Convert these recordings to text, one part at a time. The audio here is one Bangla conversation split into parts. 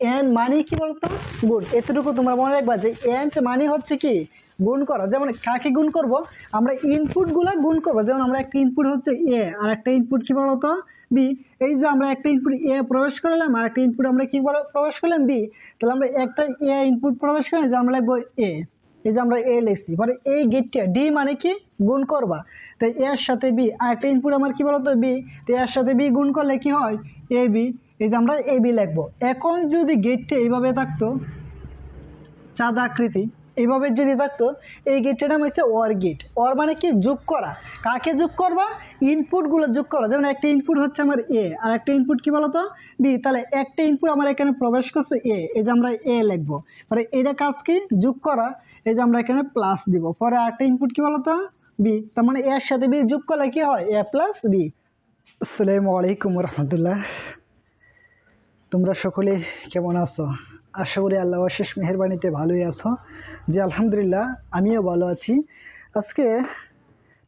এন মানে কি বলতো? গুণ। এতটুকু তোমরা মনে রাখবা যে এন্ড মানে হচ্ছে কি? গুণ করা। যেমন কাকে গুণ করব? আমরা ইনপুটগুলো গুণ করব। যেমন আমরা একটা ইনপুট হচ্ছে এ আর একটা ইনপুট কি বলতো? বি এই যে আমরা একটা ইনপুট এ প্রবেশ করলাম, আর একটা ইনপুট আমরা কি প্রবেশ করলাম? বি তাহলে আমরা একটা এ ইনপুট প্রবেশ করলাম, যে আমরা লিখব এ এই যে আমরা এ লিখছি। মানে এই গেটটা ডি মানে কি? গুণ করবা। তাই এর সাথে বি আর একটা ইনপুট আমার কি বলতো? বি তো এর সাথে বি গুণ করলে কি হয়? এ বি এই যে আমরা এ বি লিখব। এখন যদি গেটটা এইভাবে থাকতো, চাঁদা আকৃতি, এইভাবে যদি থাকতো, এই গেটটার নাম হচ্ছে ওয়ার গেট ওয়ার মানে কি? যোগ করা। কাকে যোগ করবা? ইনপুটগুলো যোগ করা। যেমন একটা ইনপুট হচ্ছে আমার এ আর একটা ইনপুট কি বলতো? বি তাহলে একটা ইনপুট আমার এখানে প্রবেশ করছে এ এই যে আমরা এ লিখব। পরে এটা কাজ কি? যোগ করা। এই যে আমরা এখানে প্লাস দিব। পরে আরেকটা ইনপুট কি বলতো? বি তার মানে এর সাথে বি যোগ করলে কি হয়? এ প্লাস বি আসসালামু আলাইকুম রহমতুল্লাহ। তোমরা সকলে কেমন আছো? আশা করি আল্লাহ অশেষ মেহরবানিতে ভালোই আছো। যে আলহামদুলিল্লাহ, আমিও ভালো আছি। আজকে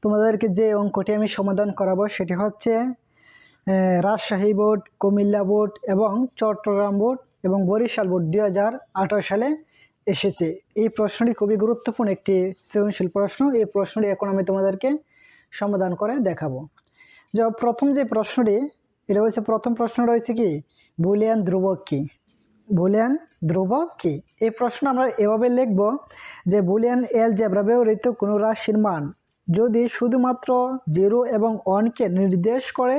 তোমাদেরকে যে অঙ্কটি আমি সমাধান করাবো সেটি হচ্ছে রাজশাহী বোর্ড, কুমিল্লা বোর্ড এবং চট্টগ্রাম বোর্ড এবং বরিশাল বোর্ড দুই হাজার আঠারো সালে এসেছে। এই প্রশ্নটি খুবই গুরুত্বপূর্ণ একটি সৃজনশীল প্রশ্ন। এই প্রশ্নটি এখন আমি তোমাদেরকে সমাধান করে দেখাবো। যে প্রথম যে প্রশ্নটি, এটা হচ্ছে প্রথম প্রশ্ন রয়েছে কি? বুলিয়ান ধ্রুবক কি? বুলিয়ান ধ্রুবক কি? এই প্রশ্ন আমরা এভাবে লিখব যে বুলিয়ান এল জেব্রা ব্যবহৃত কোনো রাশির মান যদি শুধুমাত্র জিরো এবং ওয়ানকে নির্দেশ করে,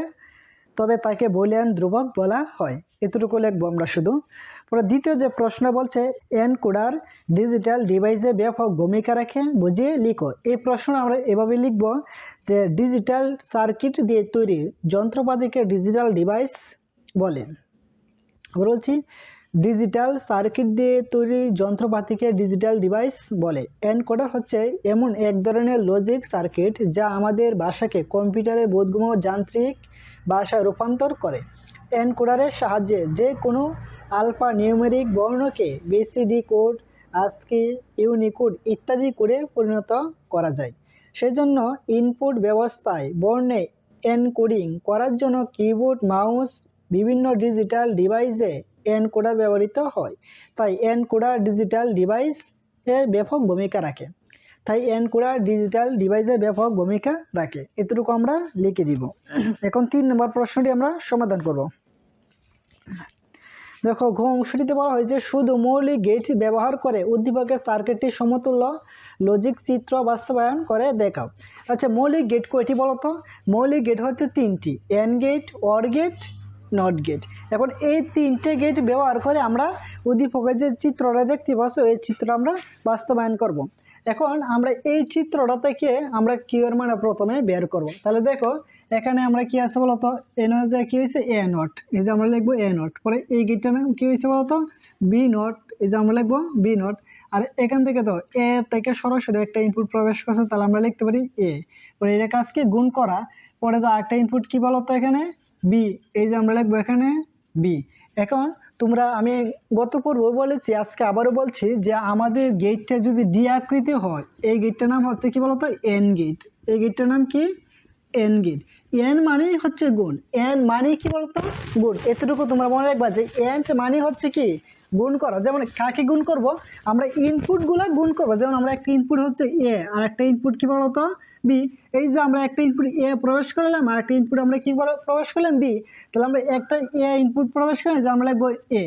তবে তাকে বুলিয়ান ধ্রুবক বলা হয়। এতটুকু লিখব আমরা শুধু। পরে দ্বিতীয় যে প্রশ্ন বলছে, এন কোডার ডিজিটাল ডিভাইসে ব্যাপক ভূমিকা রাখে? বুঝিয়ে লিখো। এই প্রশ্ন আমরা এভাবে লিখব যে ডিজিটাল সার্কিট দিয়ে তৈরি যন্ত্রপাতিকে ডিজিটাল ডিভাইস বলে। বলছি ডিজিটাল সার্কিট দিয়ে তৈরি যন্ত্রপাতিকে ডিজিটাল ডিভাইস বলে। এনকোডার হচ্ছে এমন এক ধরনের লজিক সার্কিট যা আমাদের ভাষাকে কম্পিউটারে বোধগম্য যান্ত্রিক ভাষায় রূপান্তর করে। এনকোডারের সাহায্যে যে কোনো আলফা নিউমেরিক বর্ণকে বিসিডি কোড আস্কি ইউনিকোড ইত্যাদি করে পরিণত করা যায়। সেজন্য ইনপুট ব্যবস্থায় বর্ণে এনকোডিং করার জন্য কিবোর্ড মাউস বিভিন্ন ডিজিটাল ডিভাইসে এনকোডার ব্যবহৃত হয়। তাই এনকোডার ডিজিটাল ডিভাইস এর ব্যাপক ভূমিকা রাখে। তাই এনকোডার ডিজিটাল ডিভাইসের ব্যাপক ভূমিকা রাখে। এতটুকু আমরা লিখে দিব। এখন তিন নম্বর প্রশ্নটি আমরা সমাধান করব। দেখো, ঘ অংশটিতে বলা হয়েছে, শুধু মৌলিক গেট ব্যবহার করে উদ্দীপকের সার্কিটটি সমতুল্য লজিক চিত্র বাস্তবায়ন করে দেখাও। আচ্ছা মৌলিক গেট কয়টি বলতো? মৌলিক গেট হচ্ছে তিনটি। And gate or gate not gate এখন এই তিনটে গেট ব্যবহার করে আমরা উদ্দীপকের যে চিত্রটা দেখতে পাচ্ছ, এই চিত্র আমরা বাস্তবায়ন করব। এখন আমরা এই চিত্রটা থেকে আমরা কিউর মানে প্রথমে বের করব। তাহলে দেখো, এখানে আমরা কি আছে বলতো? এন যে কি হয়েছে এ নট এই যে আমরা লিখব এ নট পরে এই গেটটার নাম কি হয়েছে বলতো? বি নট এই যে আমরা লিখব বি নট আর এখান থেকে তো এ থেকে সরাসরি একটা ইনপুট প্রবেশ করছে, তাহলে আমরা লিখতে পারি এ পরে এটা কাজকে গুণ করা। পরে তো আরেকটা ইনপুট কি বলতো এখানে? বি এই যে আমরা লিখব এখানে বি এখন তোমরা, আমি গত পর্ব বলেছি, আজকে আবারও বলছি যে আমাদের গেটটা যদি ডি আকৃতি হয়, এই গেটটার নাম হচ্ছে কি বলতো? এন গেট এই গেটটার নাম কি? এন গেট এন মানেই হচ্ছে গুণ। এন মানে কি বলতো? গুণ। এতটুকু তোমরা মনে রাখবা যে এন্ট মানে হচ্ছে কি? গুণ করা। যেমন কাকে গুণ করব? আমরা ইনপুটগুলো গুণ করব। যেমন আমরা একটা ইনপুট হচ্ছে এ আর একটা ইনপুট কি বলতো? বি এই যে আমরা একটা ইনপুট এ প্রবেশ করলাম আর একটা ইনপুট আমরা কি প্রবেশ করলাম বি তাহলে আমরা একটা এ ইনপুট প্রবেশ করলাম, যে আমরা লিখব এ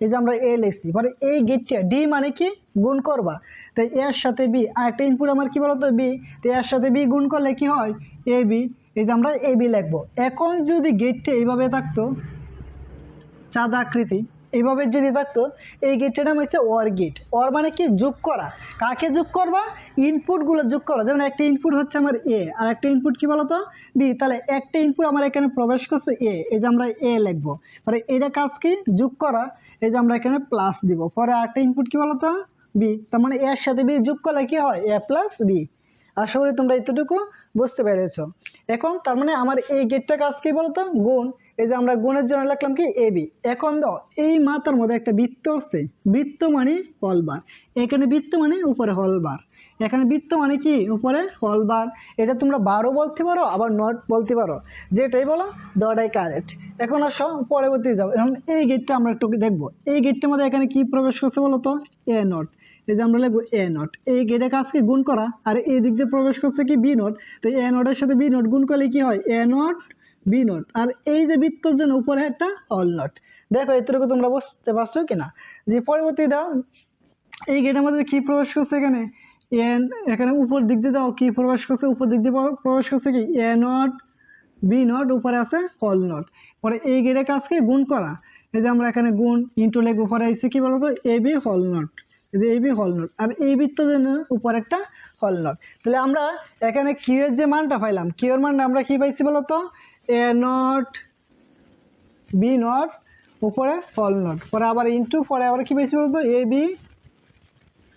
এই যে আমরা এ লিখছি মানে এই গেটটা ডি মানে কি? গুণ করবা। তাই এর সাথে বি আর একটা ইনপুট আমার কি বলতো বি তো এর সাথে বি গুণ করলে কি হয়? এ বি এই যে আমরা এ বি লিখব। এখন যদি গেটটা এইভাবে থাকতো, চাঁদা আকৃতি এইভাবে যদি থাকতো, এই গেটটার নাম হচ্ছে ওয়ার গেট ওয়ার মানে কি? যোগ করা। কাকে যোগ করবা? ইনপুটগুলো যোগ করা। যেমন একটা ইনপুট হচ্ছে আমার এ আর একটা ইনপুট কি বলতো? বি তাহলে একটা ইনপুট আমার এখানে প্রবেশ করছে এ এই যে আমরা এ লিখব। পরে এটা কাজ কি? যোগ করা। এই যে আমরা এখানে প্লাস দিব। পরে আরেকটা ইনপুট কি বলতো? বি তার মানে এর সাথে বি যোগ করলে কি হয়? এ প্লাস বি আশা করি তোমরা এতটুকু বুঝতে পেরেছ। এখন তার মানে আমার এই গেটটা কাজ কি বলতো? গুণ। এই যে আমরা গুণের জন্য লিখলাম কি? A, B. এখন দাও, এই মাথার মধ্যে একটা বৃত্ত আছে। বৃত্ত মানে হলবার। এখানে বৃত্ত মানে উপরে হলবার। এখানে বৃত্ত মানে কি? উপরে হলবার। এটা তোমরা বারো বলতে পারো, আবার নট বলতে পারো। যেটাই বলো, দটাই কারেক্ট এখন আসো, পরবর্তী যাব এখন এই গেটটা আমরা একটু দেখব। এই গেটটার মধ্যে এখানে কি প্রবেশ করছে বলো তো? এ নট এই যে আমরা লিখব এ নট এই গেটের কাজকে গুণ করা। আর এই দিক দিয়ে প্রবেশ করছে কি? বি নট তো এ নটের সাথে বি নট গুণ করলে কি হয়? এ নট বি নট আর এই যে বৃত্তর জন্য উপরে একটা অল নট দেখো, এতটুকু তোমরা বুঝতে পারছ কিনা? যে পরবর্তী দাও এই গেটের মধ্যে কি প্রবেশ করছে এখানে? এন এখানে উপর দিক দিয়ে দাও কি প্রবেশ করছে? উপর দিক দিয়ে প্র- প্রবেশ করছে কি? এ নট বি নট উপরে আছে হল নট পরে এই গেটের কাজকে গুণ করা। এই যে আমরা এখানে গুণ ইন্টু লেগ উপরে আইসি কি বলতো? এ বি হল নট এই যে এ বি হল নট আর এই বৃত্তের জন্য উপর একটা হল নট তাহলে আমরা এখানে কিউ এর যে মানটা পাইলাম কিউ এর মানটা আমরা কি পাইছি বলতো? এ নট বি নট উপরে হল নট পরে আবার ইন্টু পরে আবার কি পাইছি বলতো? এ বি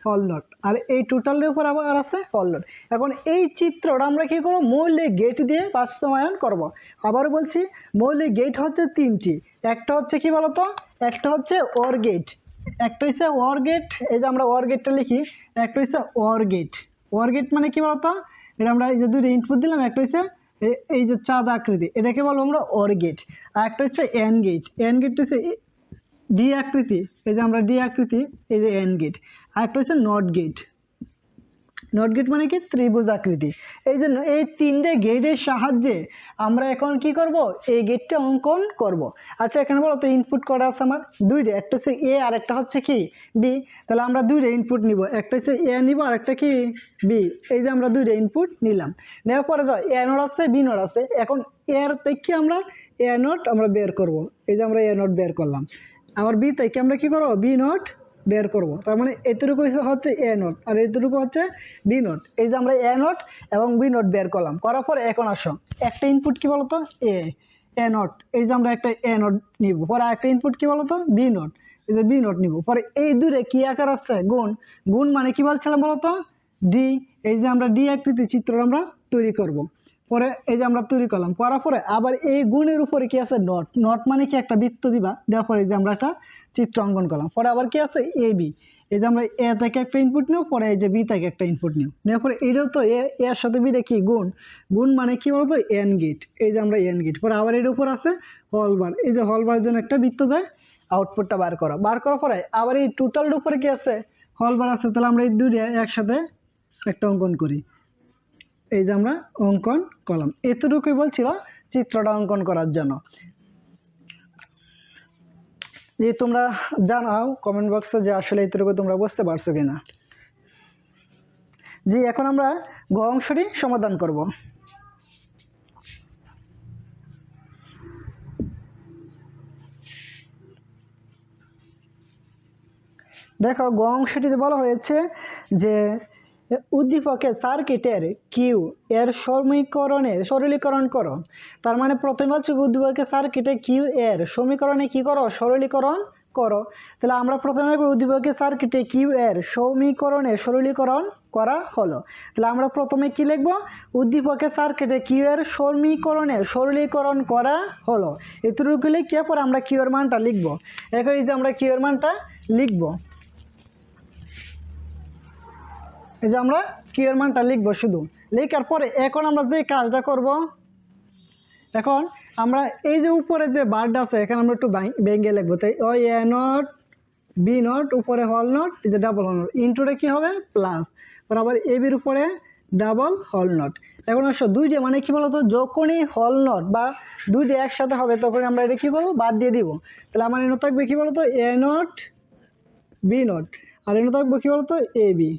হল নট আর এই টোটালের উপর আবার আছে হল নট এখন এই চিত্রটা আমরা কী করব? মৌলিক গেট দিয়ে বাস্তবায়ন করব। আবার বলছি, মৌলিক গেট হচ্ছে তিনটি। একটা হচ্ছে কি বলতো? একটা হচ্ছে ওর গেট একটা হচ্ছে ওর গেট এই যে আমরা ওর গেটটা লিখি, একটা হচ্ছে ওর গেট ওর গেট মানে কি বলতো? এটা আমরা এই যে দুটো ইনপুট দিলাম, একটা হচ্ছে এই যে চাঁদ আকৃতি, এটাকে বলব আমরা অর গেট আর একটা হচ্ছে এন গেট এন গেট হচ্ছে ডি আকৃতি, এই যে আমরা ডি আকৃতি, এই যে এন গেট আর একটা হচ্ছে নট গেট নট গেট মানে কি? ত্রিভুজ আকৃতি। এই জন্য এই তিনটে গেটের সাহায্যে আমরা এখন কি করব? এই গেটটা অঙ্কন করব। আচ্ছা এখানে বলো তো ইনপুট করা আছে আমার? দুইটা, একটা হচ্ছে এ আর একটা হচ্ছে কি? বি তাহলে আমরা দুইটা ইনপুট নিব। একটা হচ্ছে এ নিব আর একটা কি? বি এই যে আমরা দুইটা ইনপুট নিলাম। নেওয়ার পরে যাও এ নোট আছে বি নোট আছে। এখন এর থেকে আমরা এ নোট আমরা বের করব। এই যে আমরা এ নোট বের করলাম। আমার বি থেকে আমরা কি করব? বি নোট বের করব। তার মানে এতটুকু হচ্ছে এ নোট আর এতটুকু হচ্ছে বি নোট এই যে আমরা এ নোট এবং বি নোট বের করলাম, করার পর এখন আসো। একটা ইনপুট কি বলতো? এ এ নোট এই যে আমরা একটা এ নোট নিব, পরে একটা ইনপুট কি বলতো? বি নোট এই যে বি নোট নিব। পরে এই দূরে কি আকার আছে? গুণ। গুণ মানে কি বলছিলাম বলতো? ডি এই যে আমরা ডি আকৃতি চিত্র আমরা তৈরি করব। পরে এই যে আমরা তৈরি করলাম, করার পরে আবার এই গুণের উপরে কি আছে? নট নট মানে কি একটা বৃত্ত দিবা, দেওয়ার পরে এই যে আমরা একটা চিত্র অঙ্কন করলাম। পরে আবার কি আছে? এ বি এই যে আমরা এ থেকে একটা ইনপুট নিও পরে এই যে বি থেকে একটা ইনপুট নিও নেওয়ার পরে এইটাও তো এ এর সাথে বিটা কি? গুণ। গুণ মানে কি বলতো? এন গেট এই যে আমরা এন গেট পরে আবার এর উপর আছে হলবার এই যে হলবারের জন্য একটা বৃত্ত দেয় আউটপুটটা বার করা। বার করার পরে আবার এই টোটালটার উপরে কি আছে? হলবার আছে, তাহলে আমরা এই দুইটা একসাথে একটা অঙ্কন করি। এই যে আমরা অঙ্কন করলাম এতটুকুই বলছিল চিত্রটা অঙ্কন করার জন্য। যে তোমরা জানাও কমেন্ট বক্সে যে আসলে এতটুকু তোমরা বুঝতে পারছ কিনা। জি, এখন আমরা গ অংশটি সমাধান করব। দেখো, গ অংশটিতে বলা হয়েছে যে উদ্দীপকের সার্কিটের কিউ এর সমীকরণের সরলীকরণ করো। তার মানে প্রথমে হচ্ছে উদ্দীপকের সার্কিটে কিউ এর সমীকরণে কি করো? সরলীকরণ করো। তাহলে আমরা প্রথমে উদ্দীপকের সার্কিটে কিউ এর সমীকরণে সরলীকরণ করা হলো। তাহলে আমরা প্রথমে কি লিখব? উদ্দীপকের সার্কিটে কিউ এর সমীকরণে সরলীকরণ করা হলো। এতটুকু লিখে পরে আমরা কিউ এর মানটা লিখব। এখন এই যে আমরা কিউ এর মানটা লিখব। এই যে আমরা কিউ এর মানটা লিখব শুধু। লেখার পরে এখন আমরা যে কাজটা করব, এখন আমরা এই যে উপরে যে বারটা আছে, এখানে আমরা একটু ভেঙে লিখব। তাই ওই এ নট বি নট উপরে হল নট যে ডাবল হল নট ইন্টুটা কী হবে? প্লাস আবার এ বির উপরে ডাবল হল নট এখন আসো দুইটা মানে কি বলতো? যখনই হল নট বা দুইটা একসাথে হবে তখন আমরা এটা কী করব? বাদ দিয়ে দিব। তাহলে আমার এনে থাকবে কী বলতো? এ নট বি নট আর এনে থাকব কী বলতো? এ বি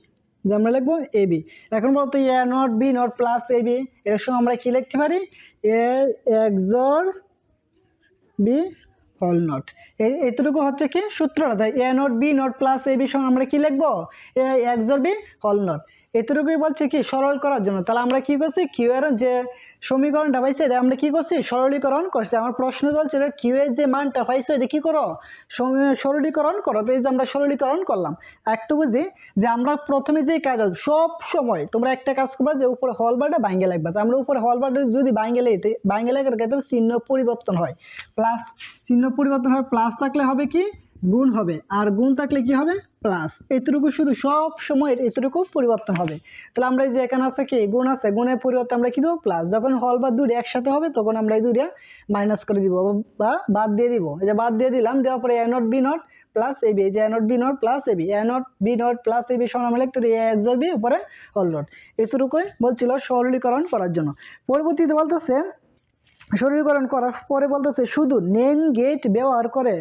যে আমরা লিখব এ বি এখন বলতো A not B not plus A B এর সঙ্গে আমরা কী লিখতে পারি? এ এক্সর বি হল নট এই এতটুকু হচ্ছে কি সূত্রটা। তাই A not B not plus A B সঙ্গে আমরা কী লিখব? এ এক্সর বি হল নট এতটুকুই বলছে কি, সরল করার জন্য। তাহলে আমরা কি করছি? কিউ এর যে সমীকরণটা পাইছে, এটা আমরা কি করছি? সরলীকরণ করছি। আমার প্রশ্ন বলছিল কিউ এর যে মানটা পাইছো, এটা কি করো? সরলীকরণ করো। তো এই যে আমরা সরলীকরণ করলাম। একটু বুঝি যে আমরা প্রথমে যে কাজ সব সময় তোমরা একটা কাজ করবা যে উপরে হলবারটা বাইঙ্গে লাগবে। তো আমরা উপরে হলবারটা যদি বাইঙ্গে লেগে বাইঙ্গে লাগার ক্ষেত্রে চিহ্ন পরিবর্তন হয়। প্লাস চিহ্ন পরিবর্তন হয় প্লাস থাকলে হবে কি? গুণ হবে। আর গুণ থাকলে কি হবে? প্লাস এতটুকু শুধু সব সময় এতটুকু পরিবর্তন হবে। তাহলে আমরা যে এখানে আছে কি? গুণ আছে। গুণের পরিবর্তে আমরা কি দেবো? প্লাস যখন হল বা দুটো একসাথে হবে, তখন আমরা এই দুটো মাইনাস করে দিব বা বাদ দিয়ে দিব। এই যে বাদ দিয়ে দিলাম, দেওয়ার পরে A not B not plus A B এই যে A not B not plus A B A not B not plus A B সমান আমরা লিখতে পারি এক এক্স বি উপরে হল নট এতটুকুই বলছিল সরলীকরণ করার জন্য। পরবর্তীতে বলতেছে সরলীকরণ করার পরে বলতেছে, শুধু নেন গেট ব্যবহার করে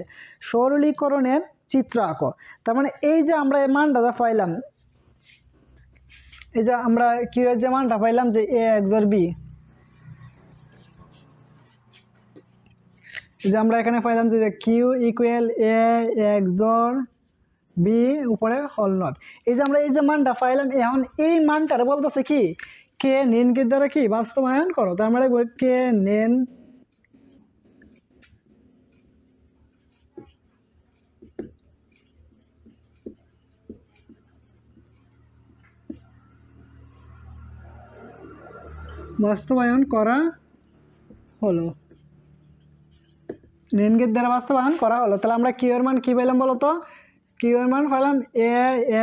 সরলীকরণের চিত্র আঁকো। তার মানে এই যে আমরা এই মানটা পাইলাম, এই যে আমরা এর যে মানটা পাইলাম যে এ এক্সর বি যে আমরা এখানে পাইলাম যে Q equal A XOR B উপরে হল নট এই যে আমরা এই যে মানটা পাইলাম, এখন এই মানটার বলতেছে কি? কে নেন গেট দ্বারা কি? বাস্তবায়ন করো। তার মানে কে নেন? বাস্তবায়ন করা হলো। নেন গেট দ্বারা বাস্তবায়ন করা হলো। তাহলে আমরা কিউ এর মান কি পেলাম বলো তো? কিউ মান পেলাম এ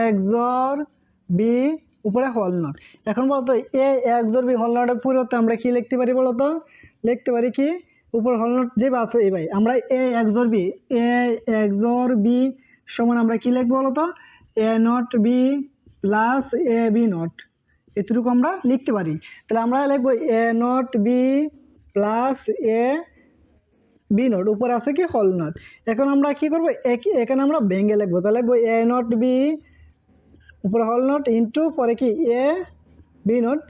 এক্সর বি উপরে হল নট। এখন বলতো, এ এক্সর বি হল নটের পরিবর্তে আমরা কি লিখতে পারি বলতো? লিখতে পারি কি? উপর হল নট যে আছে, এই ভাই। আমরা A XOR B, A XOR B সমান আমরা কি লিখব বলতো? A not B plus A B not. এতটুকু আমরা লিখতে পারি। তাহলে আমরা লিখব A not B plus A B not. উপরে আছে কি হল নট। এখন আমরা কি করব? এক- এখানে আমরা ভেঙে লিখব। তাহলে লিখব এ নট বি উপরে হল নোট ইন্টু পরে কি? এ বি নোট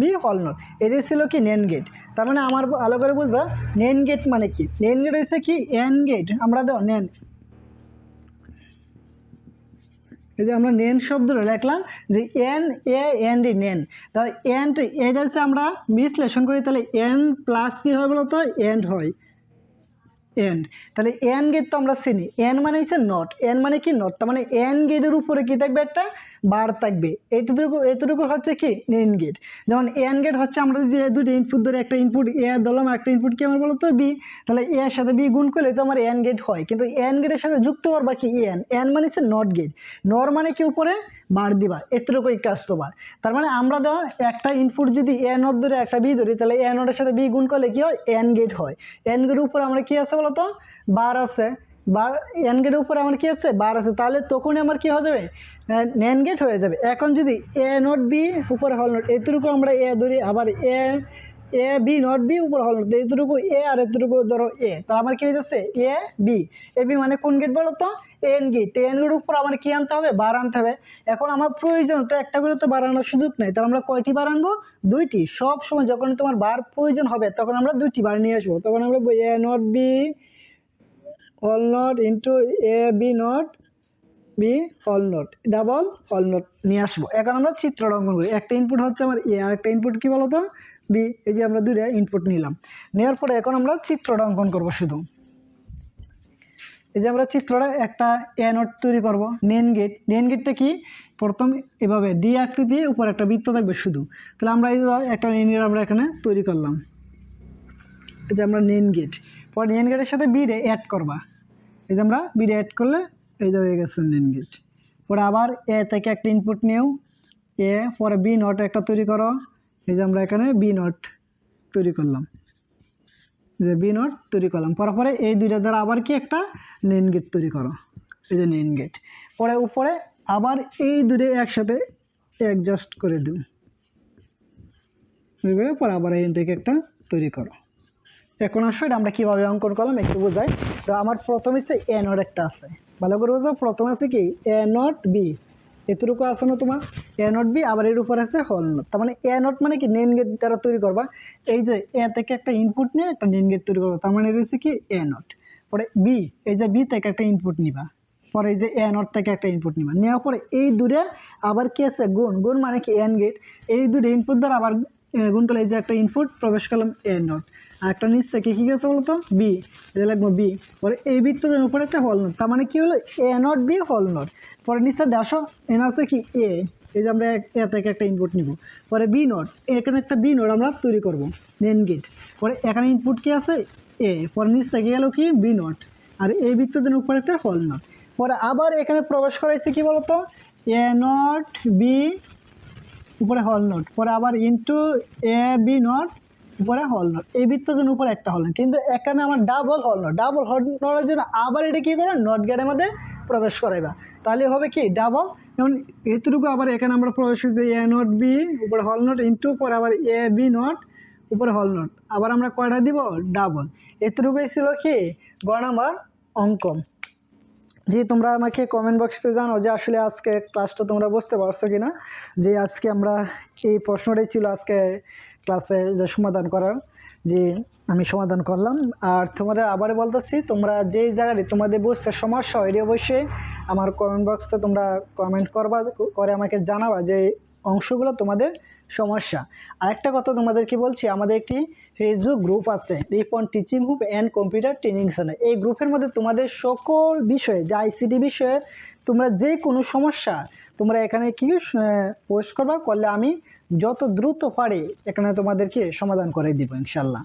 বি হল নট। এটি ছিল কি নেন গেট তার মানে আমার ভালো করে বুঝা নেন গেট মানে কি? নেন গেট হচ্ছে কি? এন গেট আমরা দাও নেন এই যে আমরা নেন শব্দটা লিখলাম, যে এন এ এন ডি নেন তাহলে এন এটা হচ্ছে আমরা বিশ্লেষণ করি, তাহলে এন প্লাস কি হয় বলতো? এন্ড হয়। এন্ড তাহলে এন গেট তো আমরা চিনি। এন মানে হচ্ছে নট এন মানে কি নট তার মানে এন গেটের উপরে কি থাকবে একটা? বার থাকবে। এইটুকু এতটুকু হচ্ছে কি এন গেট যেমন এন গেট হচ্ছে আমরা যে দুটো ইনপুট ধরে, একটা ইনপুট এ দিলাম একটা ইনপুট কি আমার বলো তো বি তাহলে এ এর সাথে বি গুণ করলে তো আমার এন গেট হয়। কিন্তু এন গেটের সাথে যুক্ত করবা কি এন এন মানে হচ্ছে নট গেট নর মানে কি উপরে? বার দিবা। এতটুকুই কাজ তোমার। তার মানে আমরা দেওয়া একটা ইনপুট যদি এ নট ধরে, একটা বি ধরি, তাহলে এ নটের সাথে বি গুণ করলে কি হয়? এন গেট হয়। এন গেটের উপরে আমরা কি আছে বলতো? বার আছে। বার এন গেটের উপরে আমার কি আছে? বার আছে। তাহলে তখনই আমার কি হয়ে যাবে? নেন গেট হয়ে যাবে। এখন যদি এ নট বি উপরে হল নট এতটুকু আমরা এ ধরি, আবার A A B not B উপর হল নট এতটুকু এ আর এতটুকু ধরো এ তা আমার কি যাচ্ছে? এ বি এ বি মানে কোন গেট বলো তো? এন গেট এন গেটের উপর আমার কি আনতে হবে? বার আনতে হবে। এখন আমার প্রয়োজন, তো একটা করে তো বার আনার সুযোগ নেই। তাহলে আমরা কয়টি বার আনব? দুইটি। সব সময় যখন তোমার বার প্রয়োজন হবে, তখন আমরা দুইটি বার নিয়ে আসব। তখন আমরা এ নট বি হল not into A B not, B all not, double all not, নিয়ে আসব। এখন আমরা চিত্রটা অঙ্কন করি। একটা ইনপুট হচ্ছে আমার এ আর একটা ইনপুট কি বলতো? বি, এই যে আমরা দুইটা ইনপুট নিলাম। নেওয়ার পরে এখন আমরা চিত্রটা অঙ্কন করব শুধু। এই যে আমরা চিত্রটা একটা এ নট তৈরি করব, নেন গেট। নেন গেটটা কি? প্রথম এভাবে ডি আকৃতি উপর একটা বৃত্ত থাকবে শুধু। তাহলে আমরা এই একটা নেন গেট আমরা এখানে তৈরি করলাম। এই যে আমরা নেন গেট। পরে নেন গেটের সাথে বিডে অ্যাড করবা। এই যে আমরা বিডে অ্যাড করলে এই যে হয়ে গেছে নেন গেট পরে আবার এ থেকে একটা ইনপুট নিও। এ পরে বি নট একটা তৈরি করো। এই যে আমরা এখানে বি নট তৈরি করলাম। যে বি নট তৈরি করলাম। পরে পরে এই দুইটা দ্বারা আবার কি একটা নেন গেট তৈরি করো। এই যে নেন গেট পরে উপরে আবার এই দুটো একসাথে অ্যাডজাস্ট করে দিও। পরে আবার এই থেকে একটা তৈরি করো। এখন আসো, এটা আমরা কীভাবে অঙ্কন করলাম একটু বোঝাই। তো আমার প্রথমে হচ্ছে এ নট একটা আছে। ভালো করে বোঝাও, প্রথমে আছে কি? A not B. এতটুকু আছে না তোমার? এ নট বি, আবার এর উপর আছে হল নট। তার মানে এ নট মানে কি? নেন গেট দ্বারা তৈরি করবা। এই যে এ থেকে একটা ইনপুট নিয়ে একটা নেন গেট তৈরি করবা। তার মানে রয়েছে কি? A not. পরে বি, এই যে বি থেকে একটা ইনপুট নিবা। পরে এই যে এ নট থেকে একটা ইনপুট নিবা। নেওয়ার পরে এই দূরে আবার কি আছে? গুণ। গুণ মানে কি? And gate. এই দুটো ইনপুট দ্বারা আবার গুণ করলে এই যে একটা ইনপুট প্রবেশ করলাম এ নট। একটা নিচ থেকে কী গেছে বলতো? বি এটা লাগবো বি পরে এই বৃত্তদের উপরে একটা হল নট তার মানে কী হলো? এ নট বি হল নট পরে নিচে ডাশো এন আছে কি? এ এই যে আমরা এ থেকে একটা ইনপুট নিব। পরে বি নট এখানে একটা বি নট আমরা তৈরি করব। নেন গেট পরে এখানে ইনপুট কি আছে? এ পরে নিচ থেকে গেল কি? বি নট আর এই বৃত্তদের উপরে একটা হল নট পরে আবার এখানে প্রবেশ করাইছে কি বলতো? এ নট বি উপরে হল নট পরে আবার ইন্টু এ বি নট উপরে হল নট এই বৃত্তজন উপরে একটা হল কিন্তু এখানে আমার ডাবল হল নট ডাবল হল নটের জন্য আবার এটা কি করে নট গেটের মধ্যে প্রবেশ করাইবা। তাহলে হবে কি? ডাবল যেমন এতটুকু আবার এখানে আমরা প্রবেশ করতে এ নট বি উপরে হল নট ইন্টু পরে আবার এ বি নট উপরে হল নট আবার আমরা কয়টা দিব? ডাবল এতটুকুই ছিল কি? গ নাম্বার অঙ্ক জি তোমরা আমাকে কমেন্ট বক্সে জানাও যে আসলে আজকে ক্লাসটা তোমরা বুঝতে পারছ কি না যে আজকে আমরা এই প্রশ্নটাই ছিল আজকে ক্লাসে যে সমাধান করার, যে আমি সমাধান করলাম। আর তোমরা আবার বলতেছি, তোমরা যেই জায়গাটি তোমাদের বুঝতে সমস্যা হয় অবশ্যই আমার কমেন্ট বক্সে তোমরা কমেন্ট করবা, করে আমাকে জানাবা যে অংশগুলো তোমাদের সমস্যা। আরেকটা কথা তোমাদেরকে বলছি, আমাদের একটি ফেসবুক গ্রুপ আছে Ripon teaching group and computer training centre এই গ্রুপের মধ্যে তোমাদের সকল বিষয়ে, যা আইসিটি বিষয়ে তোমরা যে কোনো সমস্যা তোমরা এখানে কি পোস্ট করবা, করলে আমি যত দ্রুত পারি এখানে তোমাদেরকে সমাধান করে দিব ইনশাল্লাহ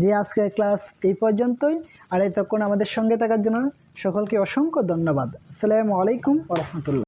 যে আজকের ক্লাস এই পর্যন্তই। আর এতক্ষণ আমাদের সঙ্গে থাকার জন্য সকলকে অসংখ্য ধন্যবাদ। আসসালামু আলাইকুম রহমতুল্লাহ।